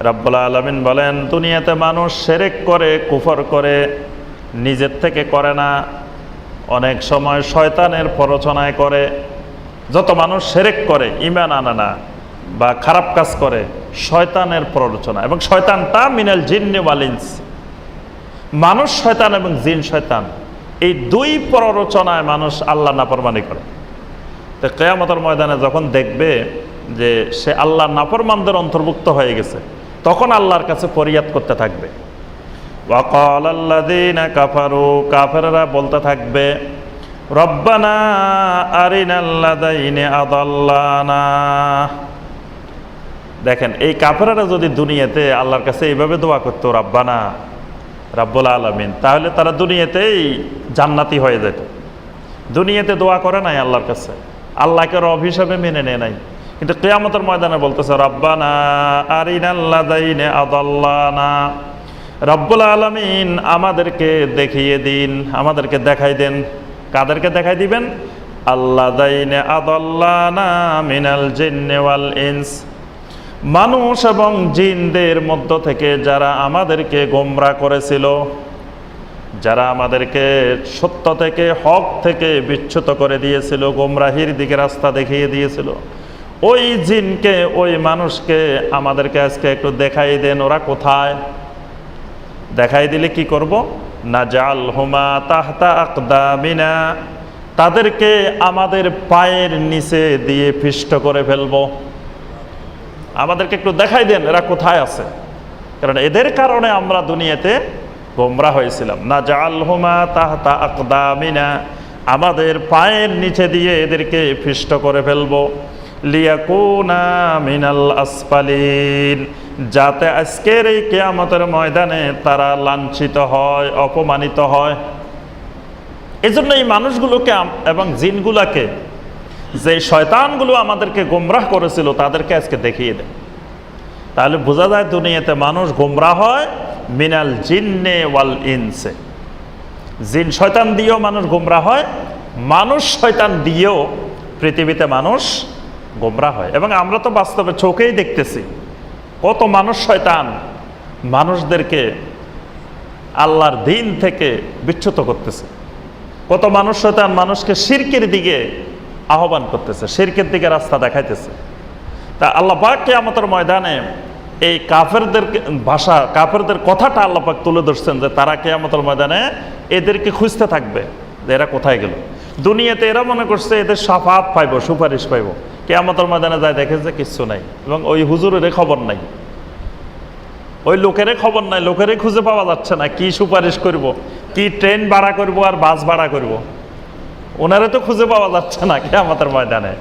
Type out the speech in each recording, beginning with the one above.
রাব্বুল আলমিন বলেন, দুনিয়াতে মানুষ সেরেক করে, কুফর করে, নিজের থেকে করে না। অনেক সময় শয়তানের প্ররোচনায় করে। যত মানুষ সেরেক করে ইমান আনে না বা খারাপ কাজ করে, শয়তানের প্ররোচনা। এবং শয়তান শয়তানটা মিনাল জিন্নে ওয়ালিন্স মানুষ শয়তান এবং জিন শয়তান, এই দুই প্ররোচনায় মানুষ আল্লাহ নাপরমানি করে। তো কেয়ামতের ময়দানে যখন দেখবে যে সে আল্লাহ নাফরমানদের অন্তর্ভুক্ত হয়ে গেছে তখন আল্লাহর কাছে ফরিয়াদ করতে থাকবে। কাফারু, কাফেররা বলতে থাকবে, রব্বানা আদাল্লানা। দেখেন, এই কাফেররা যদি দুনিয়াতে আল্লাহর কাছে এইভাবে দোয়া করতো, রব্বানা, রাব্বুল আলামিন, তাহলে তারা দুনিয়াতেই জান্নাতি হয়ে যেত। দুনিয়াতে দোয়া করে নাই আল্লাহর কাছে। আল্লাহকে রব হিসাবে মেনে নেয় নাই। কিন্তু কেয়ামতের ময়দানে বলতেছে, রব্বানা আরিনাল্লাদাইনে রব্বুল আলমিন আমাদেরকে দেখিয়ে দিন, আমাদেরকে দেখাই দেন। কাদেরকে দেখাই দিবেন? আল্লাহ দাইনে আদাল্লানা মিনাল জিন্নে ওয়াল ইনস। মানুষ এবং জিনদের মধ্য থেকে যারা আমাদেরকে গোমরা করেছিল, যারা আমাদেরকে সত্য থেকে, হক থেকে বিচ্ছুত করে দিয়েছিল, গোমরাহির দিকে রাস্তা দেখিয়ে দিয়েছিল ওই জিনকে, ওই মানুষকে আমাদেরকে আজকে একটু দেখাই দেন, ওরা কোথায়? দেখাই দিলে কি করব? না জাল হুমা তাহতা আকদামিনা, তাদেরকে আমাদের পায়ের নিচে দিয়ে পিষ্ট করে ফেলব। আমাদেরকে একটু দেখাই দেন, এরা কোথায় আছে? কারণ এদের কারণে আমরা দুনিয়াতে গোমরা হয়েছিলাম। না জাল হুমা তাহতা আকদামিনা, আমাদের পায়ের নিচে দিয়ে এদেরকে পিষ্ট করে ফেলব। লিয়াকুনা মিনাল আসফালিন। যাতে আজকের এই কেয়ামতের ময়দানে তারা লাঞ্ছিত হয়, অপমানিত হয়। এজন্য এই মানুষগুলোকে এবং জিনগুলাকে, যে শয়তানগুলো আমাদেরকে গোমরাহ করেছিল, তাদেরকে আজকে দেখিয়ে দেয় তাহলে বোঝা যায় দুনিয়াতে মানুষ গোমরাহ হয় মিনাল জিন্নে ওয়াল ইনসে। জিন শয়তান দিয়েও মানুষ গোমরা হয়, মানুষ শয়তান দিয়েও পৃথিবীতে মানুষ গোমরা হয়। এবং আমরা তো বাস্তবে চোখেই দেখতেছি। কত মানুষ শয়তান মানুষদেরকে আল্লাহর দিন থেকে বিচ্যুত করতেছে। কত মানুষ শয়তান মানুষকে শিরকের দিকে আহ্বান করতেছে, শিরকের দিকে রাস্তা দেখাইতেছে। তা আল্লাহ পাক কিয়ামতের ময়দানে এই কাফেরদের ভাষা, কাফেরদের কথাটা আল্লাহ পাক তুলে ধরছেন যে তারা কেয়ামতের ময়দানে এদেরকে খুঁজতে থাকবে যে এরা কোথায় গেল। দুনিয়াতে এরা মনে করছে এদের সাফাত পাইব, সুপারিশ পাইব। কেয়ামতের ময়দানে যায় দেখে যে কিচ্ছু নাই এবং ওই হুজুরের খবর নাই। ওই লোকেরই খবর নাই লোকেরই খুঁজে পাওয়া যাচ্ছে না, কি সুপারিশ করব, কি ট্রেন ভাড়া করব আর বাস ভাড়া করব। ওনারে তো খুঁজে পাওয়া যাচ্ছে না কে আমাদের ময়দানে।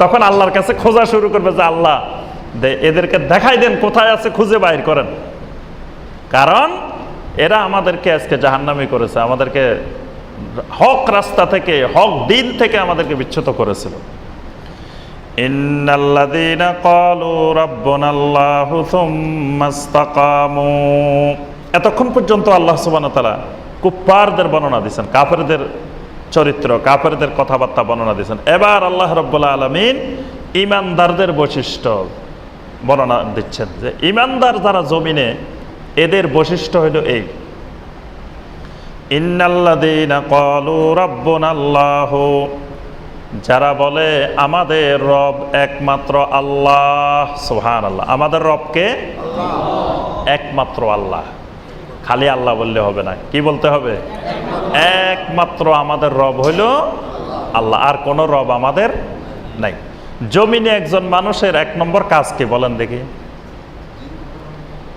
তখন আল্লাহর কাছে খোঁজা শুরু করবে যে আল্লাহ এদেরকে দেখাই দেন কোথায় আছে, খুঁজে বাইর করেন। কারণ এরা আমাদেরকে আজকে জাহান্নামি করেছে, আমাদেরকে হক রাস্তা থেকে, হক দিন থেকে আমাদেরকে বিচ্ছুত করেছিল। ইন্নাল্লাযীনা ক্বালু রাব্বুনাল্লাহু থুম্মা ইসতাকামু। এতক্ষণ পর্যন্ত আল্লাহ তাআলা কুফফারদের বর্ণনা দিয়েছেন, কাফেরদের চরিত্র, কাফেরদের কথাবার্তা বর্ণনা দিয়েছেন। এবার আল্লাহ রাব্বুল আলামিন ইমানদারদের বৈশিষ্ট্য বর্ণনা দিচ্ছেন যে ইমানদার যারা জমিনে, এদের বৈশিষ্ট্য হলো এই। ইন্নাল্লাযীনা ক্বালু রাব্বুনাল্লাহু যারা বলে আমাদের রব একমাত্র আল্লাহ। সুহান আল্লাহ আমাদের রবকে একমাত্র আল্লাহ। খালি আল্লাহ বললে হবে না। কি বলতে হবে? একমাত্র আমাদের রব হইল আল্লাহ। আর কোনো রব আমাদের নাই। জমিনে একজন মানুষের এক নম্বর কাজ কি বলেন দেখি।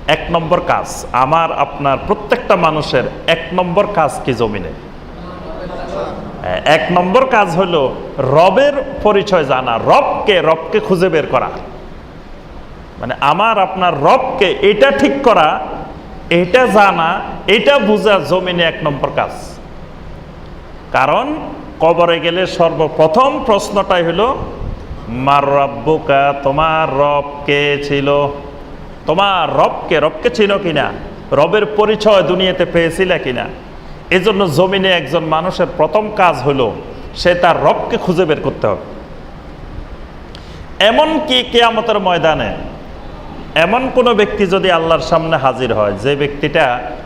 এক নম্বর কাজ। আমার আপনার প্রত্যেকটা মানুষের এক নম্বর কাজ কি জমিনে? এক নম্বর কাজ হলো রবের পরিচয় জানা, রবকে রবকে খুঁজে বের করা। মানে আমার, আপনার রবকে এটা ঠিক করা, এটা জানা, এটা বোঝা জমিনে এক নম্বর কাজ। কারণ কবরে গেলে সর্বপ্রথম প্রশ্নটাই হলো, মার রব্বুকা, তোমার রব কে ছিল? তোমার রবকে রবকে ছিল কিনা? রবের পরিচয় দুনিয়াতে পেয়েছিলে কিনা? এজন্য জমিনে একজন মানুষের প্রথম কাজ হলো সে তার রবকে খুঁজে বের করতে হবে। এমন কি কেয়ামতের ময়দানে এমন কোনো ব্যক্তি যদি আল্লাহর সামনে হাজির হয়, যে ব্যক্তিটা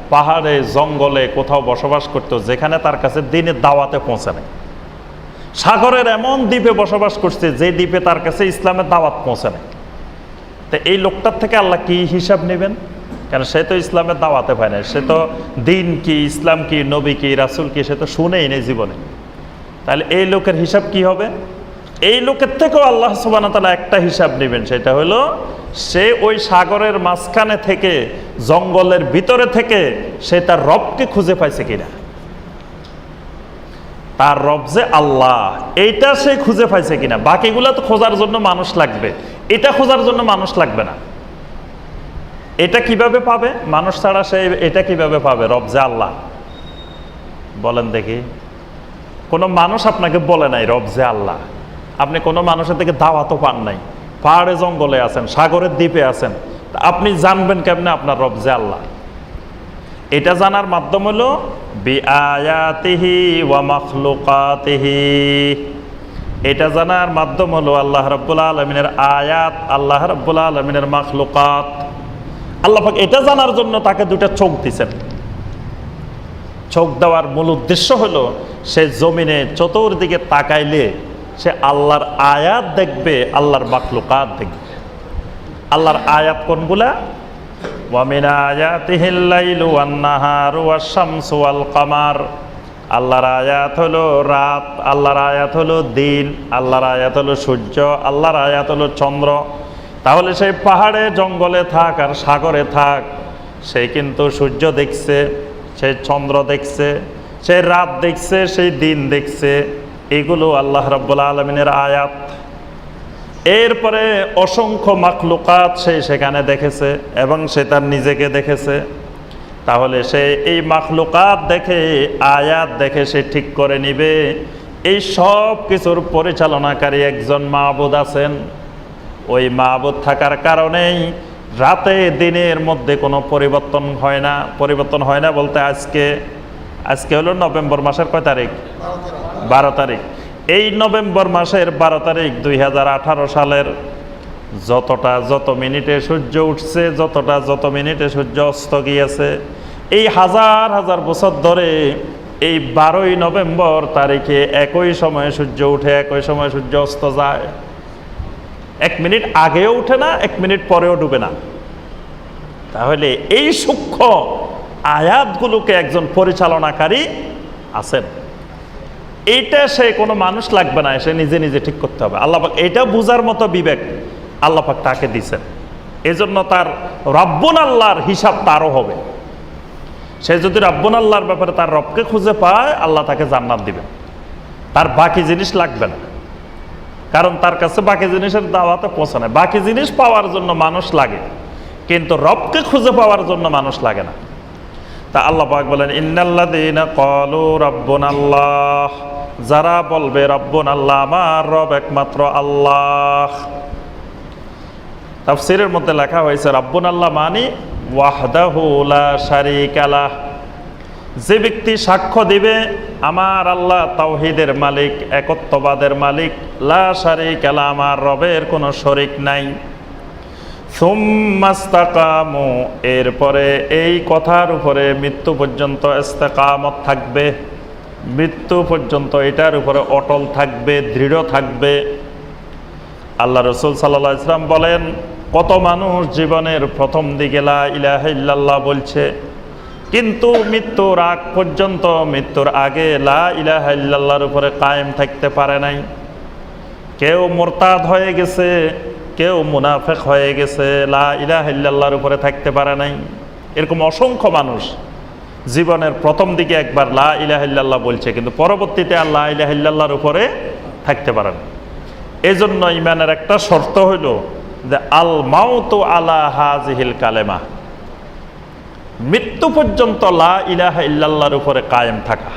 পাহাড়ে, জঙ্গলে কোথাও বসবাস করতো, যেখানে তার কাছে দিনের দাওয়াতে পৌঁছে নেই। সাগরের এমন দ্বীপে বসবাস করছে, যে দ্বীপে তার কাছে ইসলামের দাওয়াত পৌঁছে নেই। তো এই লোকটার থেকে আল্লাহ কি হিসাব নেবেন? কেন সে তো ইসলামের দাওয়াতে পায় না সে তো দিন কি, ইসলাম কি, নবী কি, রাসুল কি, সে তো শুনেই নেই জীবনে। তাহলে এই লোকের হিসাব কি হবে? এই লোকের থেকেও আল্লাহ সুবান তালা একটা হিসাব নেবেন, সেটা হলো সে ওই সাগরের মাঝখানে থেকে, জঙ্গলের ভিতরে থেকে সে তার রবকে খুঁজে পাইছে কিনা? তার রব যে আল্লাহ, এইটা সে খুঁজে পাইছে কিনা? বাকিগুলো তো খোঁজার জন্য মানুষ লাগবে। এটা খোঁজার জন্য মানুষ লাগবে না। এটা কীভাবে পাবে? মানুষ ছাড়া সে এটা কীভাবে পাবে? রব যে আল্লাহ। বলেন দেখি। কোনো মানুষ আপনাকে বলে নাই, রব যে আল্লাহ। আপনি কোনো মানুষের থেকে দাওয়াতও পান নাই। পাহাড়ে জঙ্গলে আছেন, সাগরের দ্বীপে আছেন। আপনি জানবেন কেমনে আপনার রব যে আল্লাহ? এটা জানার মাধ্যম হলো বি আয়াতিহি ওয়া এটা জানার মাধ্যম হলো আল্লাহ রাব্বুল আলমিনের আয়াত, আল্লাহ রাব্বুল আলমিনের মাখলুকাত। আল্লাহ পাক এটা জানার জন্য তাকে দুটা চোখ দিছেন। চোখ দেওয়ার মূল উদ্দেশ্য হলো, সে জমিনে চতুর্দিকে তাকাইলে সে আল্লাহর আয়াত দেখবে, আল্লাহর মাখলুকাত দেখবে। আল্লাহর আয়াত কোনগুলা? ওয়ামিন কামার। আল্লাহর আয়াত হলো রাত, আল্লাহর আয়াত হলো দিন, আল্লাহর আয়াত হলো সূর্য, আল্লাহর আয়াত হলো চন্দ্র। তাহলে সেই পাহাড়ে, জঙ্গলে থাক আর সাগরে থাক, সে কিন্তু সূর্য দেখছে, সে চন্দ্র দেখছে, সে রাত দেখছে সেই দিন দেখছে। এগুলো আল্লাহ রাব্বুল আলমিনের আয়াত। এরপরে অসংখ্য মাখলুকাত সে সেখানে দেখেছে এবং সে তার নিজেকে দেখেছে। তাহলে সে এই মাখলুকাত দেখে, আয়াত দেখে সে ঠিক করে নিবে। এই সব কিছুর পরিচালনাকারী একজন মাহবুদ আছেন। ওই মাহবুদ থাকার কারণেই রাতে দিনের মধ্যে কোনো পরিবর্তন হয় না। পরিবর্তন হয় না বলতে আজকে আজকে হলো নভেম্বর মাসের কয় তারিখ? বারো তারিখ। এই নভেম্বর মাসের বারো তারিখ দুই হাজার আঠারো সালের যতটা যত মিনিটে সূর্য উঠছে, যতটা যত মিনিটে সূর্য অস্ত গিয়েছে, এই হাজার হাজার বছর ধরে এই বারোই নভেম্বর তারিখে একই সময়ে সূর্য উঠে, একই সময়ে সূর্য অস্ত যায়। এক মিনিট আগেও উঠে না, এক মিনিট পরেও ডুবে না। তাহলে এই সূক্ষ্ম আয়াতগুলোকে একজন পরিচালনাকারী আছেন। এইটা সে কোনো মানুষ লাগবে না, সে নিজে নিজে ঠিক করতে হবে। আল্লাপাক এটা বুঝার মতো বিবেক আল্লাপাক তাকে দিছেন এজন্য তার রব্বন আল্লাহর হিসাব তারও হবে। সে যদি রব্বন আল্লাহর ব্যাপারে তার রবকে খুঁজে পায়, আল্লাহ তাকে জান্নাত দিবেন তার বাকি জিনিস লাগবে না। কারণ তার কাছে বাকি জিনিসের দাওয়াতে পৌঁছে না বাকি জিনিস পাওয়ার জন্য মানুষ লাগে, কিন্তু রবকে খুঁজে পাওয়ার জন্য মানুষ লাগে না। তা আল্লাহ পাক বলেন, ইন্নাল্লাযীনা ক্বালু রাব্বুনা আল্লাহ যারা বলবে রব্বন আল্লাহ আমার রব একমাত্র আল্লাহ তাফসিরের মধ্যে লেখা হয়েছে রব্বন আল্লাহ মানি ওয়াহদাহু লা শারীকা লাহ যে ব্যক্তি সাক্ষ্য দিবে, আমার আল্লাহ তাওহিদের মালিক, একত্ববাদের মালিক, লা শারীকা লাহ আমার রবের কোনো শরিক নাই। সুম্মাস্তাকামু এরপরে এই কথার উপরে মৃত্যু পর্যন্ত ইস্তেকামত থাকবে। মৃত্যু পর্যন্ত এটার উপরে অটল থাকবে, দৃঢ় থাকবে। আল্লাহ রসুল সাল্লাহ ইসলাম বলেন, কত মানুষ জীবনের প্রথম দিকে লা ইলাহা ইল্লাল্লাহ বলছে কিন্তু মৃত্যুর আগ পর্যন্ত, মৃত্যুর আগে লা ইলাহা উপরে কায়েম থাকতে পারে নাই। কেউ মোরতাদ হয়ে গেছে, কেউ মুনাফেক হয়ে গেছে, লা ইলাহা উপরে থাকতে পারে নাই। এরকম অসংখ্য মানুষ জীবনের প্রথম দিকে একবার লা ইলাহা বলছে, কিন্তু পরবর্তীতে আর লা ইলাহা উপরে থাকতে পারে না। এই জন্য ইমানের একটা শর্ত হইল যে আল মাউত আলা হাজিহিল কালেমা। মৃত্যু পর্যন্ত লা ইলাহা ইল্লাল্লাহর উপরে কায়েম থাকা।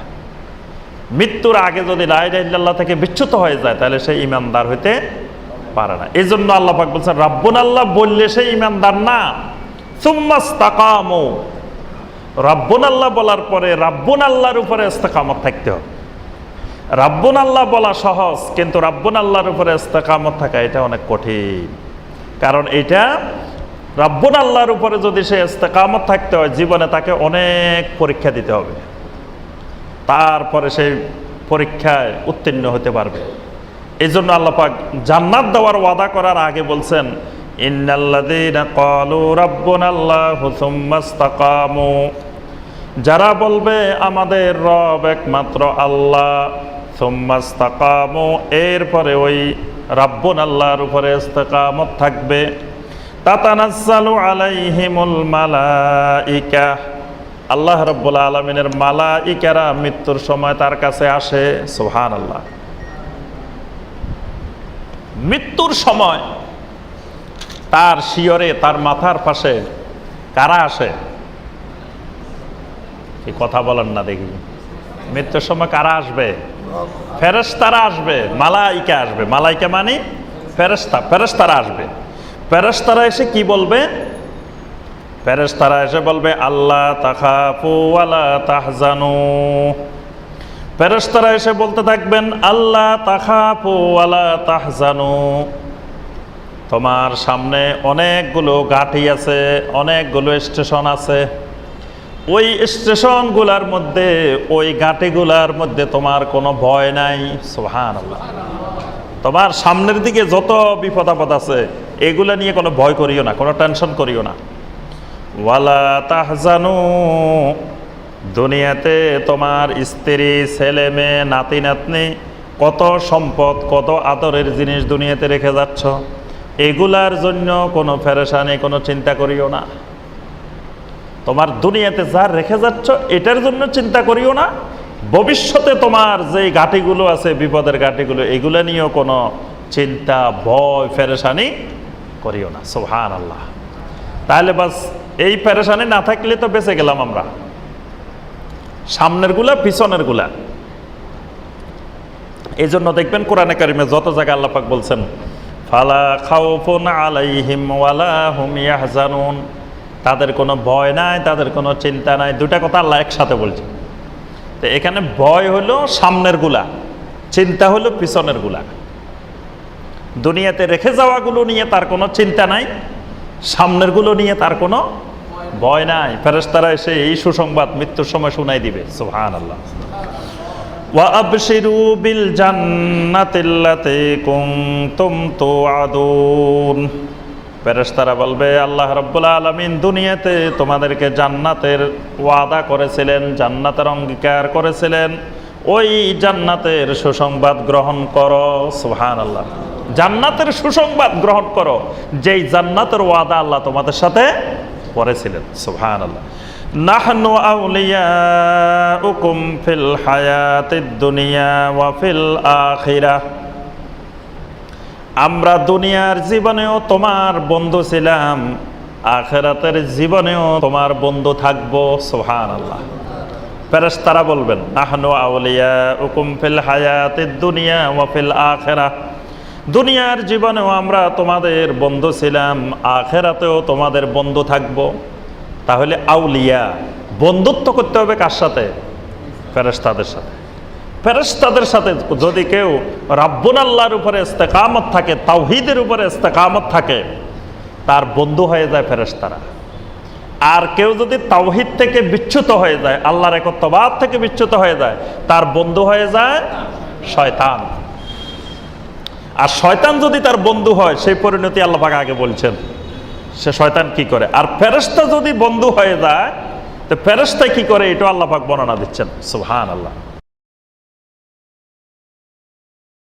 মৃত্যুর আগে যদি লা ইলাহা ইল্লাল্লাহ থেকে বিচ্যুত হয়ে যায়, তাহলে সে ইমানদার হইতে পারে না। এই জন্য আল্লাহ পাক বলছেন, রাব্বুন আল্লাহ বললে সে ইমানদার না। সুম্মাস্তাকামু রাব্বুন আল্লাহ বলার পরে রাব্বুন আল্লাহর উপরে ইস্তেকামত থাকতে হবে। রাব্বুন আল্লাহ বলা সহজ, কিন্তু রাব্বুন আল্লাহর উপরে ইস্তেকামত থাকা এটা অনেক কঠিন। কারণ এটা রাব্বুল আল্লাহর উপরে যদি সে ইস্তেকামত থাকতে হয়, জীবনে তাকে অনেক পরীক্ষা দিতে হবে। তারপরে সেই পরীক্ষায় উত্তীর্ণ হতে পারবে। এই জন্য আল্লাপাক জান্নাত দেওয়ার ওয়াদা করার আগে বলছেন যারা বলবে, আমাদের রব একমাত্র আল্লাহ এরপরে ওই রাব্বন আল্লাহর উপরে ইস্তেকামত থাকবে। তাতানাজ্জালু আলাইহিমুল মালাইকা। আল্লাহ রব্বুল আলমিনের মালাইকারা মৃত্যুর সময় তার কাছে আসে সুহান আল্লাহ মৃত্যুর সময় তার শিয়রে, তার মাথার পাশে কারা আসে? এই কথা বলেন না দেখি। মৃত্যুর সময় কারা আসবে? ফেরেস্তারা আসবে, মালাইকা আসবে। মালাইকা মানে ফেরেস্তা ফেরেস্তারা আসবে। ফেরেস্তারা এসে কি বলবে? ফেরেস্তারা এসে বলবে আল্লাহ তাখাফু তাহজানু। ফেরেস্তারা এসে বলতে থাকবেন আল্লাহ তাখাফু ওয়ালা তাহজানু। তোমার সামনে অনেকগুলো গাঠি আছে, অনেকগুলো স্টেশন আছে। ওই স্টেশনগুলার মধ্যে, ওই গাটিগুলার মধ্যে তোমার কোনো ভয় নাই। সোহান আল্লাহ তোমার সামনের দিকে যত বিপদ আপদ আছে, এগুলা নিয়ে কোনো ভয় করিও না, কোনো টেনশন করিও না। ওয়ালা তাহজানু, দুনিয়াতে তোমার স্ত্রী, ছেলে, মেয়ে, নাতি, নাতনি, কত সম্পদ, কত আদরের জিনিস দুনিয়াতে রেখে যাচ্ছ, এগুলার জন্য কোনো ফেরেশানি, কোনো চিন্তা করিও না। তোমার দুনিয়াতে যা রেখে যাচ্ছ, এটার জন্য চিন্তা করিও না ভবিষ্যতে তোমার যে ঘাটিগুলো আছে, বিপদের ঘাটিগুলো, এগুলো নিয়েও কোনো চিন্তা, ভয়, ফেরেশানি করিও না। সোহান আল্লাহ তাহলে বাস, এই প্যারেশানি না থাকলে তো বেঁচে গেলাম আমরা। সামনেরগুলা পিছনেরগুলা এই জন্য দেখবেন কোরআনে কারিমে যত জায়গায় আল্লাপাক বলছেন, ফালা খাউফুন আলাইহিম ওয়ালা হুম ইয়াহজানুন। তাদের কোনো ভয় নাই, তাদের কোনো চিন্তা নাই। দুটা কথা আল্লাহ একসাথে বলছে তো এখানে ভয় হলো সামনের গুলা চিন্তা হলো পিছনের গুলা দুনিয়াতে রেখে যাওয়াগুলো নিয়ে তার কোনো চিন্তা নাই সামনেরগুলো নিয়ে তার কোনো ভয় নাই ফেরেস্তারা এসে এই সুসংবাদ মৃত্যুর সময় শুনাই দিবে সুহান আল্লাহ وأبشروا بالجنة التي كنتم توعدون ফেরেশতারা বলবে, আল্লাহ রব্বুল আলমিন দুনিয়াতে তোমাদেরকে জান্নাতের ওয়াদা করেছিলেন, জান্নাতের অঙ্গীকার করেছিলেন। ওই জান্নাতের সুসংবাদ গ্রহণ করো। সুহান আল্লাহ জান্নাতের সুসংবাদ গ্রহণ করো, যেই জান্নাতের ওয়াদা আল্লাহ তোমাদের সাথে করেছিলেন। সুহান আল্লাহ নাহনু আউলিয়াউকুম ফিল হায়াতিদ দুনিয়া ওয়া ফিল আখিরাহ। আমরা দুনিয়ার জীবনেও তোমার বন্ধু ছিলাম, আখেরাতের জীবনেও তোমার বন্ধু থাকব সোহান আল্লাহ ফেরেশতারা বলবেন, নাহনু আউলিয়া উকুম ফিল হায়াতিদ দুনিয়া ওয়া ফিল আখেরা। দুনিয়ার জীবনেও আমরা তোমাদের বন্ধু ছিলাম, আখেরাতেও তোমাদের বন্ধু থাকব। তাহলে আউলিয়া, বন্ধুত্ব করতে হবে কার সাথে? ফেরেশতাদের সাথে। ফেরেশতাদের সাথে যদি কেউ রাব্বুন আল্লাহর উপরে ইস্তেকামত থাকে, তাওহিদের উপরে ইস্তেকামত থাকে, তার বন্ধু হয়ে যায় ফেরেশতারা। আর কেউ যদি তাওহিদ থেকে বিচ্যুত হয়ে যায়, আল্লাহর একত্ববাদ থেকে বিচ্যুত হয়ে যায়, তার বন্ধু হয়ে যায় শয়তান। আর শয়তান যদি তার বন্ধু হয়, সেই পরিণতি আল্লাহ পাক আগে বলছেন, সে শয়তান কি করে? আর ফেরেশতা যদি বন্ধু হয়ে যায়, তো ফেরেশতা কি করে? এটাও আল্লাহ পাক বর্ণনা দিচ্ছেন। সুবহান আল্লাহ